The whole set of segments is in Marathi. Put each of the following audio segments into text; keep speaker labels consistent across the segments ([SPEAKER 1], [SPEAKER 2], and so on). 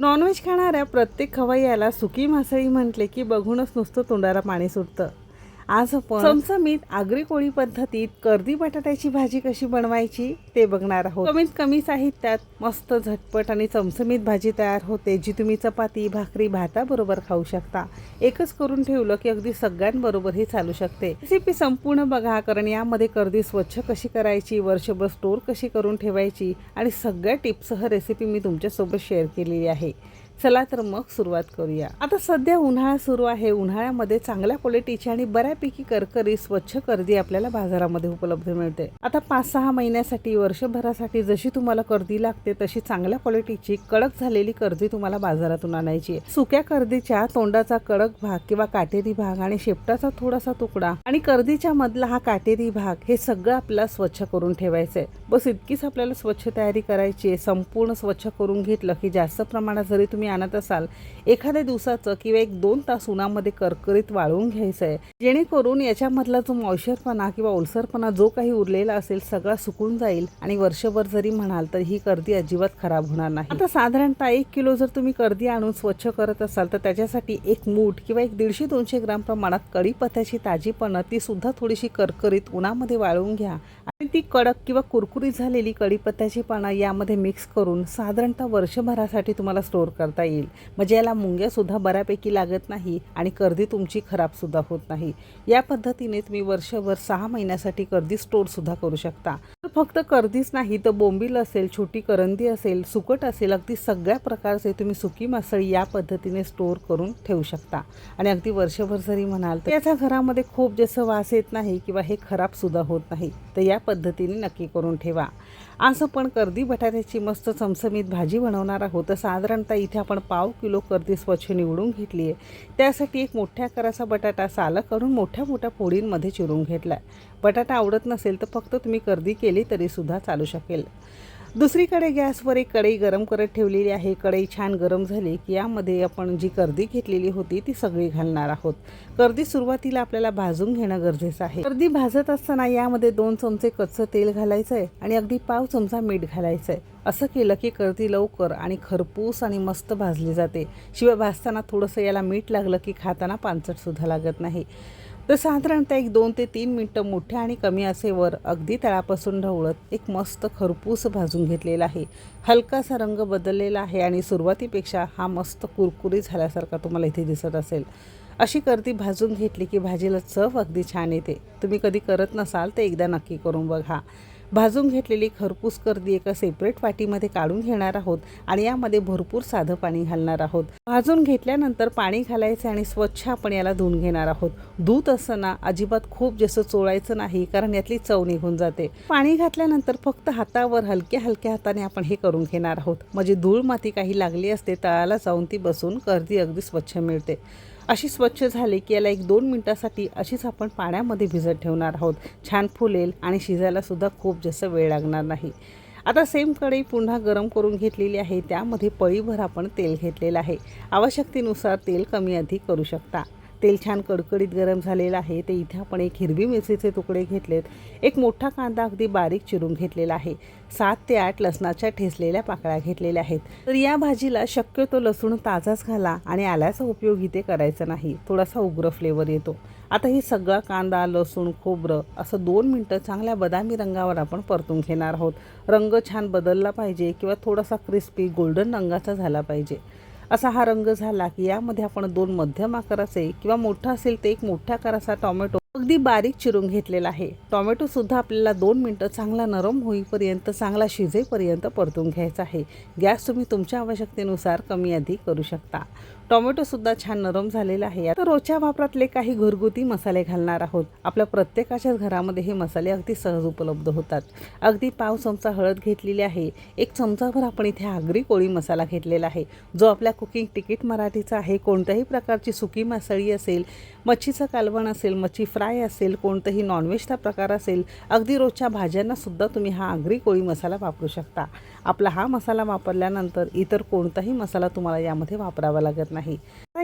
[SPEAKER 1] नॉनव्हेज खाणाऱ्या प्रत्येक खवय्याला सुकी मासळी म्हटले की बघूनच नुसतं तोंडाला पाणी सुटतं. आज आपण चमचमीत आगरी कोळी पद्धतीत कर्दी बटाट्याची भाजी कशी बनवायची ते बघणार आहोत. कमीत कमी साहित्यात मस्त झटपट आणि चमचमीत भाजी तयार होते जी तुम्ही चपाती भाकरी भाताबरोबर खाऊ शकता. एकच करून ठेवलं की अगदी सगळ्यांबरोबर ही चालू शकते. रेसिपी संपूर्ण बघा कारण यामध्ये कर्दी स्वच्छ कशी करायची वर्षभर स्टोर कशी करून ठेवायची आणि सगळ्या टिप्ससह रेसिपी मी तुमच्यासोबत शेअर केलेली आहे. चला तर मग सुरुवात करूया. आता सध्या उन्हाळा सुरू आहे. उन्हाळ्यामध्ये चांगल्या क्वालिटीची आणि बऱ्यापैकी करकरी स्वच्छ कर्दी आपल्याला बाजारामध्ये उपलब्ध मिळते. आता पाच सहा महिन्यासाठी वर्षभरासाठी जशी तुम्हाला कर्दी लागते तशी चांगल्या क्वालिटीची कडक झालेली कर्दी तुम्हाला बाजारातून आणायची आहे. सुक्या कर्दीच्या तोंडाचा कडक भाग किंवा काटेरी भाग आणि शेपटाचा थोडासा तुकडा आणि कर्दीच्या मधला हा काटेरी भाग हे सगळं आपल्याला स्वच्छ करून ठेवायचंय. बस इतकीच आपल्याला स्वच्छ तयारी करायची आहे. संपूर्ण स्वच्छ करून घेतलं की जास्त प्रमाणात जरी तुम्ही आणत असाल एखाद्या दिवसाचं किंवा एक दोन तास उन्हामध्ये करकरीत वाळवून घ्यायचं आहे जेणेकरून याच्यामधला जो मॉइश्चरपणा किंवा ओलसरपणा जो काही उरलेला असेल सगळा सुकून जाईल आणि वर्षभर जरी म्हणाल तर ही कर्दी अजिबात खराब होणार नाही. आता साधारणतः एक किलो जर तुम्ही कर्दी आणून स्वच्छ करत असाल तर त्याच्यासाठी एक मूठ किंवा एक दीडशे दोनशे ग्राम प्रमाणात कढीपत्त्याची ताजीपणं ती सुद्धा थोडीशी करकरीत उन्हामध्ये वाळवून घ्या. आणि ती कडक किंवा कुरकुरीत झालेली कढीपत्त्याची पानं यामध्ये मिक्स करून साधारणतः वर्षभरासाठी तुम्हाला स्टोअर करता येईल. म्हणजे याला मुंग्यासुद्धा बऱ्यापैकी लागत नाही आणि कर्दी तुमची खराबसुद्धा होत नाही. या पद्धतीने तुम्ही वर्षभर सहा महिन्यासाठी कर्दी स्टोअरसुद्धा करू शकता. फक्त कर्दीच नाही तर बोंबील असेल छोटी करंदी असेल सुकट असेल अगदी सगळ्या प्रकारचे तुम्ही सुकी मासळी या पद्धतीने स्टोअर करून ठेवू शकता. आणि अगदी वर्षभर जरी म्हणाल तर याचा घरामध्ये खूप जसं वास येत नाही किंवा हे खराबसुद्धा होत नाही तर या पद्धतीने नक्की करून ठेवा. आज आपण कर्दी बटाट्याची मस्त चमचमीत भाजी बनवणार आहोत तर साधारणतः इथे आपण पाव किलो कर्दी स्वच्छ निवडून घेतली आहे. त्यासाठी एक मोठ्या आकाराचा बटाटा सालं काढून मोठ्या मोठ्या फोडींमध्ये चिरून घेतला आहे बटाटा आवडत नसेल तर फक्त तुम्ही कर्दी केली तरीसुद्धा चालू शकेल. दुसरीकडे गॅसवर एक कढई गरम करत ठेवलेली आहे. कढई छान गरम झाली की यामध्ये आपण जी कर्दी घेतलेली होती ती सगळी घालणार आहोत. कर्दी सुरुवातीला आपल्याला भाजून घेणं गरजेचं आहे. कर्दी भाजत असताना यामध्ये दोन चमचे कच्चं तेल घालायचं आहे आणि अगदी पाव चमचा मीठ घालायचं आहे असं केलं की कर्दी लवकर आणि खरपूस आणि मस्त भाजली जाते. शिवाय भाजताना थोडंसं याला मीठ लागलं की खाताना पानसटसुद्धा लागत नाही. तर साधारणतः एक दोन ते तीन मिनटं मोठ्या आणि कमी आचेवर अगदी तळापासून ढवळत एक मस्त खरपूस भाजून घेतलेला आहे. हलकासा रंग बदललेला आहे आणि सुरुवातीपेक्षा हा मस्त कुरकुरी झाल्यासारखा तुम्हाला इथे दिसत असेल. अशी करती भाजून घेतली की भाजीला चव अगदी छान येते. तुम्ही कधी करत नसाल तर एकदा नक्की करून बघा. भाजून घेतलेली खरपूस कर्दी एका सेपरेट वाटीमध्ये काढून घेणार आहोत आणि यामध्ये भरपूर साधं पाणी घालणार आहोत. भाजून घेतल्यानंतर पाणी घालायचं आणि स्वच्छ आपण याला धुवून घेणार आहोत. दूध असताना अजिबात खूप जास्त चोळायचं नाही कारण यातली चव निघून जाते. पाणी घातल्यानंतर फक्त हातावर हलक्या हलक्या हाताने आपण हे करून घेणार आहोत. म्हणजे धूळ माती काही लागली असते तळाला जाऊन ती बसून कर्दी अगदी स्वच्छ मिळते. अशी स्वच्छ झाली की याला एक दोन मिनटासाठी अशीच आपण पाण्यामध्ये भिजत ठेवणार आहोत. छान फुलेल आणि शिजायलासुद्धा खूप जास्त वेळ लागणार नाही. आता सेम कढई पुन्हा गरम करून घेतलेली आहे. त्यामध्ये पळीभर आपण तेल घेतलेलं आहे. आवश्यकतेनुसार तेल कमी अधिक करू शकता. तेल छान कडकडीत गरम झालेलं आहे. ते इथे आपण एक हिरवी मिरचीचे तुकडे घेतलेत. एक मोठा कांदा अगदी बारीक चिरून घेतलेला आहे. सात ते आठ लसणाच्या ठेसलेल्या पाकळ्या घेतलेल्या आहेत. तर या भाजीला शक्यतो लसूण ताजाच घाला आणि आल्याचा उपयोग इथे करायचा नाही. थोडासा उग्र फ्लेवर येतो. आता ही सगळा कांदा लसूण खोबरं असं दोन मिनटं चांगल्या बदामी रंगावर आपण परतून घेणार आहोत. रंग छान बदलला पाहिजे किंवा थोडासा क्रिस्पी गोल्डन रंगाचा झाला पाहिजे. असा हा रंग झाला की यामध्ये आपण दोन मध्यम आकाराचे किंवा मोठा असेल तर एक मोठ्या आकाराचा टोमॅटो अगदी बारीक चिरून घेतलेला आहे. टॉमॅटोसुद्धा आपल्याला दोन मिनटं चांगला नरम होईपर्यंत चांगला शिजेपर्यंत परतून घ्यायचा आहे. गॅस तुम्ही तुमच्या आवश्यकतेनुसार कमी अधिक करू शकता. टॉमॅटोसुद्धा छान नरम झालेला आहे. आता रोजच्या वापरातले काही घरगुती मसाले घालणार आहोत. आपल्या प्रत्येकाच्याच घरामध्ये हे मसाले अगदी सहज उपलब्ध होतात. अगदी पाव चमचा हळद घेतलेली आहे. एक चमचाभर आपण इथे आगरी कोळी मसाला घेतलेला आहे. जो आपल्या कुकिंग तिकीट मराठीचा आहे. कोणत्याही प्रकारची सुकी मासळी असेल मच्छीचं कालवण असेल मच्छी फ्राय असेल कोणतंही नॉनव्हेजचा प्रकार असेल अगदी रोजच्या भाज्यांनासुद्धा तुम्ही हा आगरी कोळी मसाला वापरू शकता. आपला हा मसाला वापरल्यानंतर इतर कोणताही मसाला तुम्हाला यामध्ये वापरावा लागत नाही.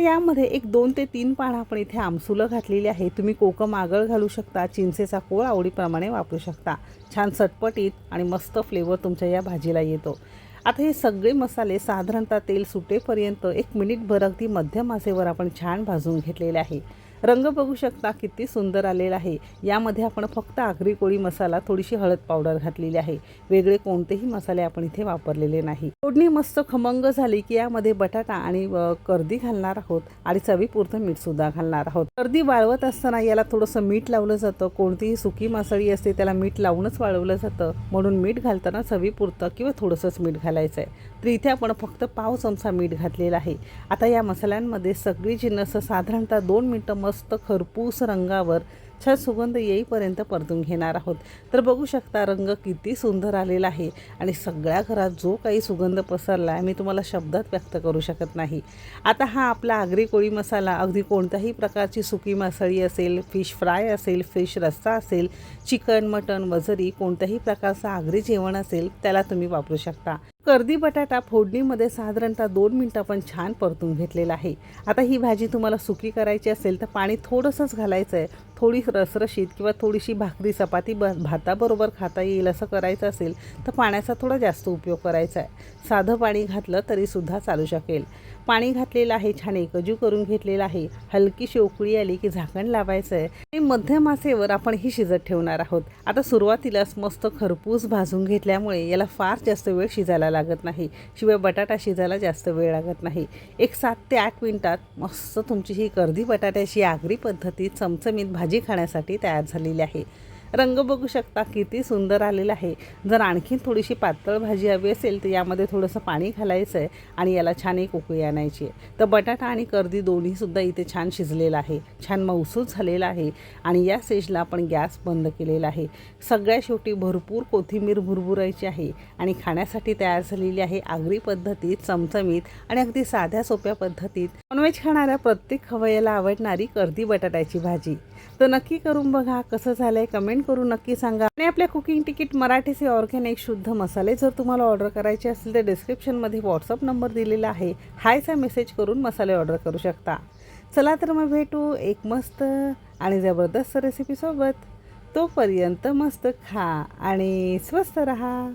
[SPEAKER 1] यामध्ये एक दोन ते तीन पानं आपण इथे आमसुलं घातलेली आहे. तुम्ही कोकम आगळ घालू शकता चिंचेचा कोळ आवडीप्रमाणे वापरू शकता. छान चटपटीत आणि मस्त फ्लेवर तुमच्या या भाजीला येतो. आता हे सगळे मसाले साधारणतः तेल सुटेपर्यंत एक मिनिटभर अगदी मध्यम आसेवर आपण छान भाजून घेतलेले आहे. रंग बघू शकता किती सुंदर आलेला आहे. यामध्ये आपण फक्त आगरी कोळी मसाला थोडीशी हळद पावडर घातलेली आहे. वेगळे कोणतेही मसाले आपण इथे वापरलेले नाही. फोडणी मस्त खमंग झाली की यामध्ये बटाटा आणि कर्दी घालणार आहोत आणि चवीपुरतं मीठ सुद्धा घालणार आहोत. कर्दी वाळवत असताना याला थोडंसं मीठ लावलं जातं. कोणतीही सुकी मासळी असते त्याला मीठ लावूनच वाळवलं जातं. म्हणून मीठ घालताना चवीपुरतं किंवा थोडंसंच मीठ घालायचं आहे. तर इथे आपण फक्त पाव चमचा मीठ घातलेला आहे. आता या मसाल्यांमध्ये सगळी जिन्नस साधारणतः दोन मिनटं मस्त खरपूस रंगावर छान सुगंध येईपर्यंत परतून घेणार आहोत. तर बघू शकता रंग किती सुंदर आलेला आहे आणि सगळ्या घरात जो काही सुगंध पसरला आहे मी तुम्हाला शब्दात व्यक्त करू शकत नाही. आता हा आपला आगरी कोळी मसाला अगदी कोणत्याही प्रकारची सुकी मासळी असेल फिश फ्राय असेल फिश रस्सा असेल चिकन मटन वजरी कोणत्याही प्रकारचं आगरी जेवण असेल त्याला तुम्ही वापरू शकता. कर्दी बटाटा फोडणीमध्ये साधारणतः दोन मिनटं आपण छान परतून घेतलेला आहे. आता ही भाजी तुम्हाला सुकी करायची असेल तर पाणी थोडंसंच घालायचं आहे थोडी रसरशीत किंवा थोडीशी भाकरी चपाती ब भाताबरोबर खाता येईल असं करायचं असेल तर पाण्याचा थोडा जास्त उपयोग करायचा आहे साधं पाणी घातलं तरीसुद्धा चालू शकेल. पाणी घातलेलं आहे छान एकजू करून घेतलेलं आहे. हलकीशी उकळी आली की झाकण लावायचं आहे आणि मध्यम आसेवर आपण ही शिजत ठेवणार आहोत. आता सुरुवातीलाच मस्त खरपूस भाजून घेतल्यामुळे याला फार जास्त वेळ शिजायला लागत नाही. शिवाय बटाटा शिजायला जास्त वेळ लागत नाही. एक सात ते आठ मिनिटात मस्त तुमची ही कर्दी बटाट्याची आगरी पद्धतीत चमचमीत भाजी खाण्यासाठी तयार झालेली आहे. रंग बघू शकता किती सुंदर आलेला आहे. जर आणखीन थोडीशी पातळ भाजी हवी असेल तर यामध्ये थोडंसं पाणी घालायचं आहे आणि याला छान एक उकळी आणायची आहे. तर बटाटा आणि कर्दी दोन्हीसुद्धा इथे छान शिजलेला आहे. छान मऊसूस झालेला आहे आणि या स्टेजला आपण गॅस बंद केलेला आहे. सगळ्या शेवटी भरपूर कोथिंबीर भुरभुरायची आहे आणि खाण्यासाठी तयार झालेली आहे आगरी पद्धतीत चमचमीत आणि अगदी साध्या सोप्या पद्धतीत. नॉनव्हेज खाणाऱ्या प्रत्येक खवय्याला आवडणारी कर्दी बटाट्याची भाजी. तर नक्की करून बघा कसं झालंय कमेंट करून नक्की सांगा. आणि आपल्या कुकिंग तिकीट मराठीचे ऑर्गॅनिक शुद्ध मसाले जर तुम्हाला ऑर्डर करायचे असतील तर डिस्क्रिप्शनमध्ये व्हॉट्सअप नंबर दिलेला आहे. हायचा मेसेज करून मसाले ऑर्डर करू शकता. चला तर मग भेटू एक मस्त आणि जबरदस्त रेसिपीसोबत तोपर्यंत मस्त खा आणि स्वस्त रहा.